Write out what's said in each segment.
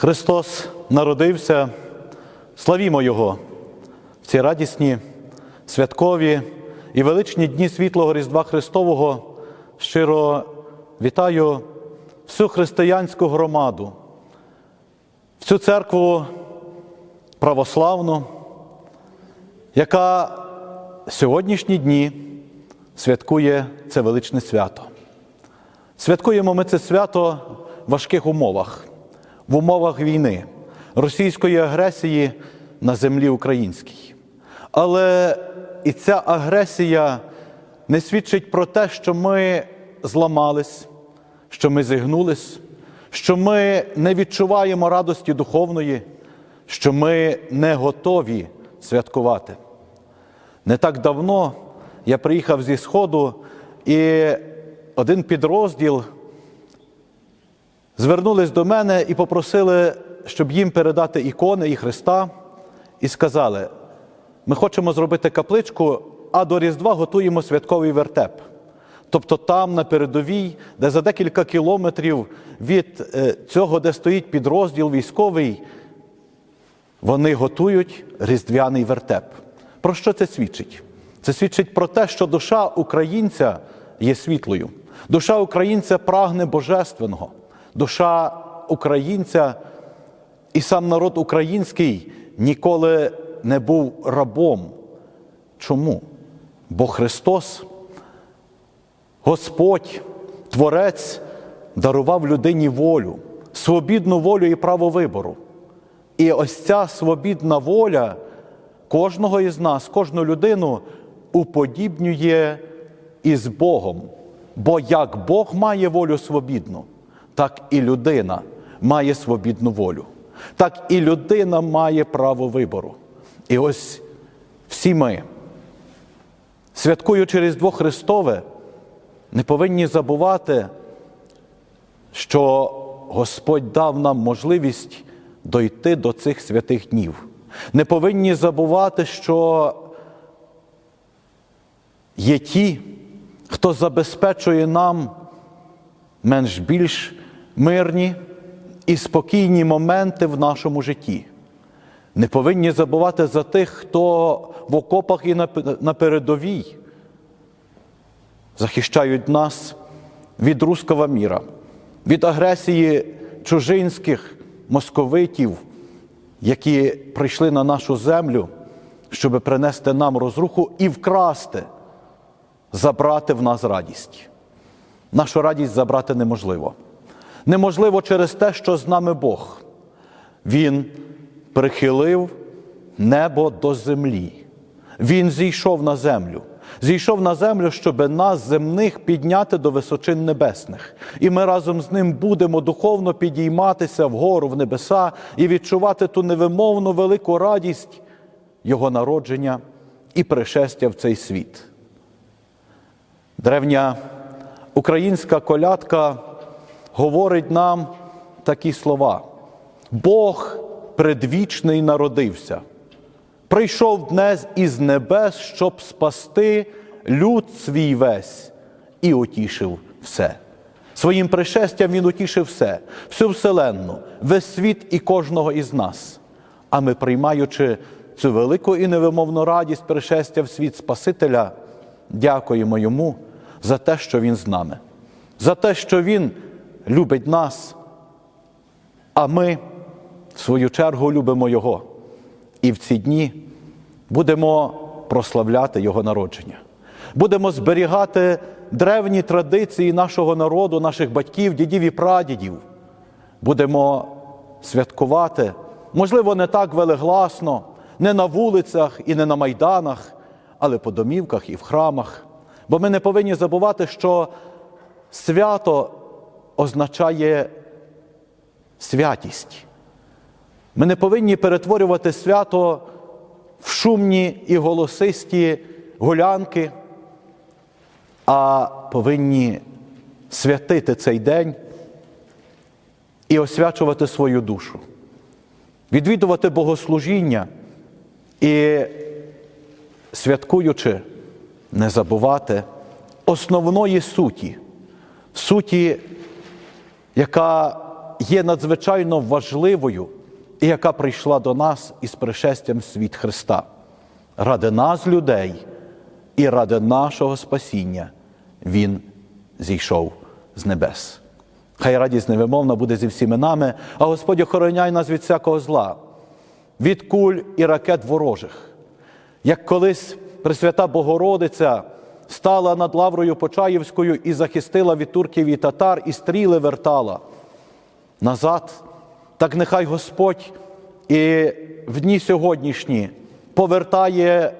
Христос народився, славімо Його в ці радісні, святкові і величні дні світлого Різдва Христового. Щиро вітаю всю християнську громаду, всю церкву православну, яка сьогоднішні дні святкує це величне свято. Святкуємо ми це свято в важких умовах, в умовах війни, російської агресії на землі українській. Але і ця агресія не свідчить про те, що ми зламались, що ми зігнулись, що ми не відчуваємо радості духовної, що ми не готові святкувати. Не так давно я приїхав зі Сходу, і один підрозділ звернулись до мене і попросили, щоб їм передати ікони і Христа, і сказали: ми хочемо зробити капличку, а до Різдва готуємо святковий вертеп. Тобто там, на передовій, де за декілька кілометрів від е, цього, де стоїть підрозділ військовий, вони готують різдвяний вертеп. Про що це свідчить? Це свідчить про те, що душа українця є світлою. Душа українця прагне божественного. Душа українця і сам народ український ніколи не був рабом. Чому? Бо Христос, Господь, Творець, дарував людині волю, свобідну волю і право вибору. І ось ця свобідна воля кожного із нас, кожну людину уподібнює із Богом. Бо як Бог має волю свобідну, так і людина має свобідну волю, так і людина має право вибору. І ось всі ми, святкуючи Різдво Христове, не повинні забувати, що Господь дав нам можливість дойти до цих святих днів. Не повинні забувати, що є ті, хто забезпечує нам менш більш мирні і спокійні моменти в нашому житті. Не повинні забувати за тих, хто в окопах і на передовій захищають нас від руського міра, від агресії чужинських московитів, які прийшли на нашу землю, щоб принести нам розруху і вкрасти, забрати в нас радість. Нашу радість забрати неможливо. Неможливо через те, що з нами Бог. Він прихилив небо до землі. Він зійшов на землю. Зійшов на землю, щоб нас земних підняти до височин небесних. І ми разом з ним будемо духовно підійматися вгору в небеса і відчувати ту невимовну велику радість Його народження і пришестя в цей світ. Древня українська колядка говорить нам такі слова: Бог предвічний народився, прийшов днес із небес, щоб спасти люд свій весь і утішив все. Своїм пришестям Він утішив все, всю вселенну, весь світ і кожного із нас. А ми, приймаючи цю велику і невимовну радість пришестя в світ Спасителя, дякуємо Йому за те, що Він з нами, за те, що Він любить нас, а ми, в свою чергу, любимо Його. І в ці дні будемо прославляти Його народження, будемо зберігати древні традиції нашого народу, наших батьків, дідів і прадідів. Будемо святкувати, можливо, не так велегласно, не на вулицях і не на майданах, але по домівках і в храмах. Бо ми не повинні забувати, що свято означає святість. Ми не повинні перетворювати свято в шумні і голосисті гулянки, а повинні святити цей день і освячувати свою душу, відвідувати богослужіння і, святкуючи, не забувати основної суті, суті, яка є надзвичайно важливою і яка прийшла до нас із пришестям світ Христа. Ради нас, людей, і ради нашого спасіння Він зійшов з небес. Хай радість невимовна буде зі всіми нами, а Господь охороняй нас від всякого зла, від куль і ракет ворожих. Як колись Пресвята Богородиця стала над Лаврою Почаївською і захистила від турків і татар, і стріли вертала назад, так нехай Господь і в дні сьогоднішні повертає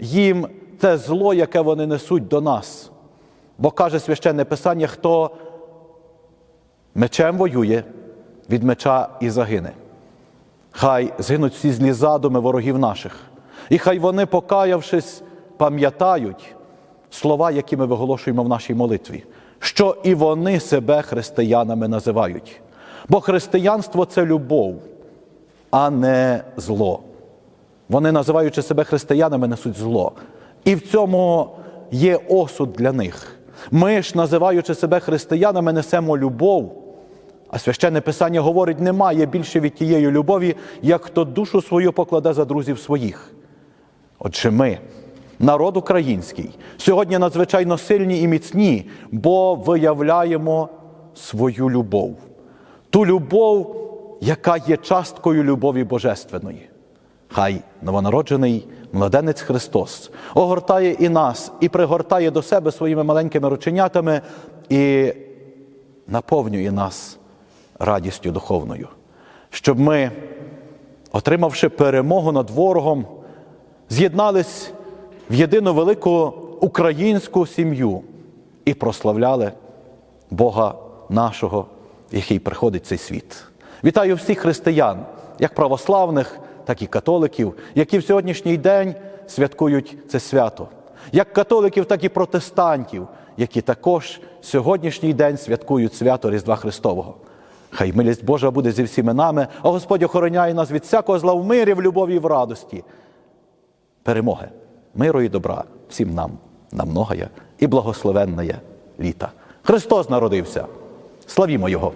їм те зло, яке вони несуть до нас. Бо каже священне Писання, хто мечем воює, від меча і загине. Хай згинуть всі злі задуми ворогів наших. І хай вони, покаявшись, пам'ятають слова, які ми виголошуємо в нашій молитві, що і вони себе християнами називають. Бо християнство це любов, а не зло. Вони, називаючи себе християнами, несуть зло. І в цьому є осуд для них. Ми ж, називаючи себе християнами, несемо любов. А священне Писання говорить, немає більше від тієї любові, як хто душу свою покладе за друзів своїх. Отже, ми, народ український, сьогодні надзвичайно сильні і міцні, бо виявляємо свою любов. Ту любов, яка є часткою любові Божественної. Хай новонароджений младенець Христос огортає і нас, і пригортає до себе своїми маленькими рученятами і наповнює нас радістю духовною, щоб ми, отримавши перемогу над ворогом, з'єднались в єдину велику українську сім'ю і прославляли Бога нашого, який приходить в цей світ. Вітаю всіх християн, як православних, так і католиків, які в сьогоднішній день святкують це свято, як католиків, так і протестантів, які також сьогоднішній день святкують свято Різдва Христового. Хай милість Божа буде зі всіми нами, а Господь охороняє нас від всякого зла в мирі, в любові і в радості. Перемоги, миру і добра всім нам, на многоє і благословенне літа. Христос народився. Славімо Його!